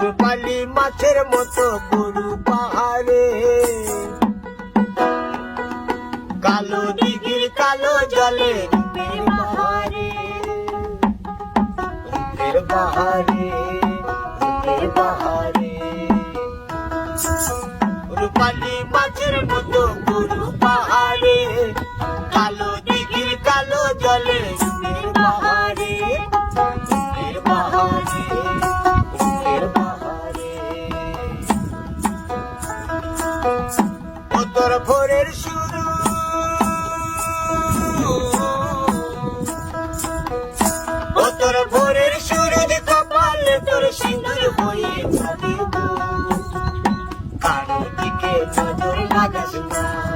রূপালি মাছের মতো গরু পাহাড়ে। কালো দিঘির কালো জলে রূপালী বাহারে বাহারে মাছের মতো গরু পাহাড়ে। তোর ভোরের শুরু। ও তোর ভোরের শুরু কপালে তোর সিন্দুর হয়ে যাবে কারও দিকে নজর লাগাস না।